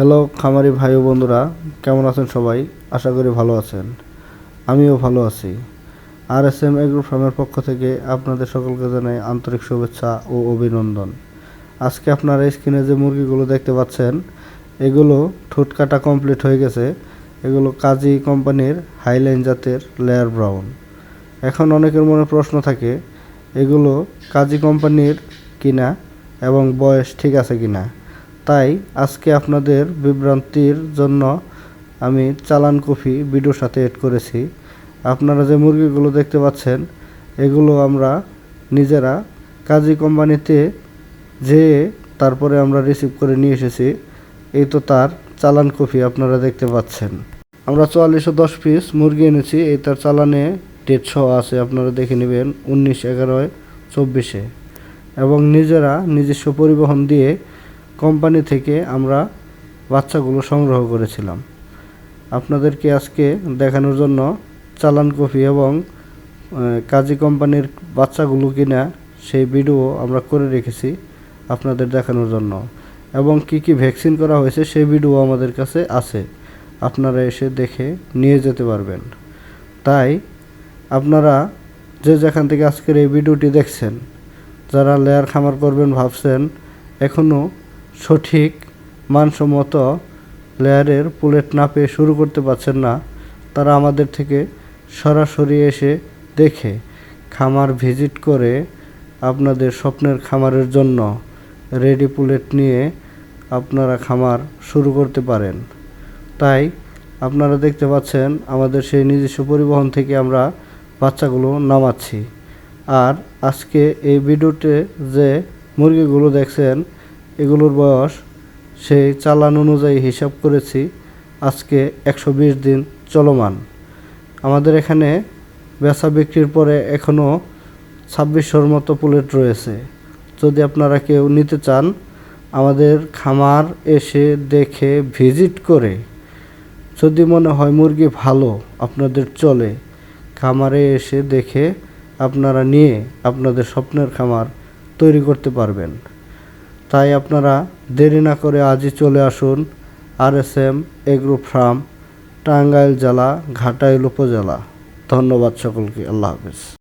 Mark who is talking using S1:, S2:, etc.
S1: Hello খামারি ভাই ও বন্ধুরা, কেমন আছেন সবাই? আশা করি ভালো আছেন। আমিও ভালো আছি। আর এস এম এগ্রো ফার্মের পক্ষ থেকে আপনাদের সকলকে জানাই আন্তরিক শুভেচ্ছা ও অভিনন্দন। আজকে আপনারা স্ক্রিনে যে মুরগিগুলো দেখতে পাচ্ছেন, এগুলো ঠোঁট কাটা কমপ্লিট হয়ে গেছে। এগুলো কাজী কোম্পানির হাইলাইন জাতের লেয়ার ব্রাউন। এখন অনেকের মনে প্রশ্ন থাকে, এগুলো কাজী কোম্পানির কিনা এবং বয়স ঠিক আছে কিনা? তাই আজকে আপনাদের বিভ্রান্তির জন্য আমি চালান কফি ভিডিওর সাথে এড করেছি। আপনারা যে মুরগিগুলো দেখতে পাচ্ছেন, এগুলো আমরা নিজেরা কাজী কোম্পানিতে যেয়ে তারপরে আমরা রিসিভ করে নিয়ে এসেছি। এই তো তার চালান কফি আপনারা দেখতে পাচ্ছেন। আমরা চুয়াল্লিশশো দশ পিস মুরগি এনেছি। এই তার চালানে ডেট সহ আছে, আপনারা দেখে নেবেন, উনিশ এগারোয় চব্বিশে। এবং নিজেরা নিজস্ব পরিবহন দিয়ে কোম্পানি থেকে আমরা বাচ্চাগুলো সংগ্রহ করেছিলাম। আপনাদেরকে আজকে দেখানোর জন্য চালান কফি এবং কাজী কোম্পানির বাচ্চাগুলো কিনা সেই ভিডিও আমরা করে রেখেছি আপনাদের দেখানোর জন্য। এবং কি কি ভ্যাকসিন করা হয়েছে সেই ভিডিও আমাদের কাছে আছে। আপনারা এসে দেখে নিয়ে যেতে পারবেন। তাই আপনারা যে যেখান থেকে আজকের এই ভিডিওটি দেখছেন, যারা লেয়ার খামার করবেন ভাবছেন এখনও সঠিক মানসম্মত লেয়ারের পুলেট না পেয়ে শুরু করতে পারছেন না, তারা আমাদের থেকে সরাসরি এসে দেখে খামার ভিজিট করে আপনাদের স্বপ্নের খামারের জন্য রেডি পুলেট নিয়ে আপনারা খামার শুরু করতে পারেন। তাই আপনারা দেখতে পাচ্ছেন আমাদের সেই নিজস্ব পরিবহন থেকে আমরা বাচ্চাগুলো নামাচ্ছি। আর আজকে এই ভিডিওতে যে মুরগিগুলো দেখছেন এগুলোর বয়স, সেই চালান অনুযায়ী হিসাব করেছি, আজকে একশো বিশ দিন চলমান। আমাদের এখানে বেচা বিক্রির পরে এখনও ছাব্বিশশোর মতো প্লেট রয়েছে। যদি আপনারা কেউ নিতে চান, আমাদের খামার এসে দেখে ভিজিট করে। যদি মনে হয় মুরগি ভালো, আপনাদের চলে। খামারে এসে দেখে আপনারা নিয়ে আপনাদের স্বপ্নের খামার তৈরি করতে পারবেন। তাই আপনারা দেরি না করে আজই চলে আসুন আর S M agro farm, Tangail জেলা, ঘাটাইল উপজেলা। ধন্যবাদ সকলকে। আল্লাহ হাফেজ।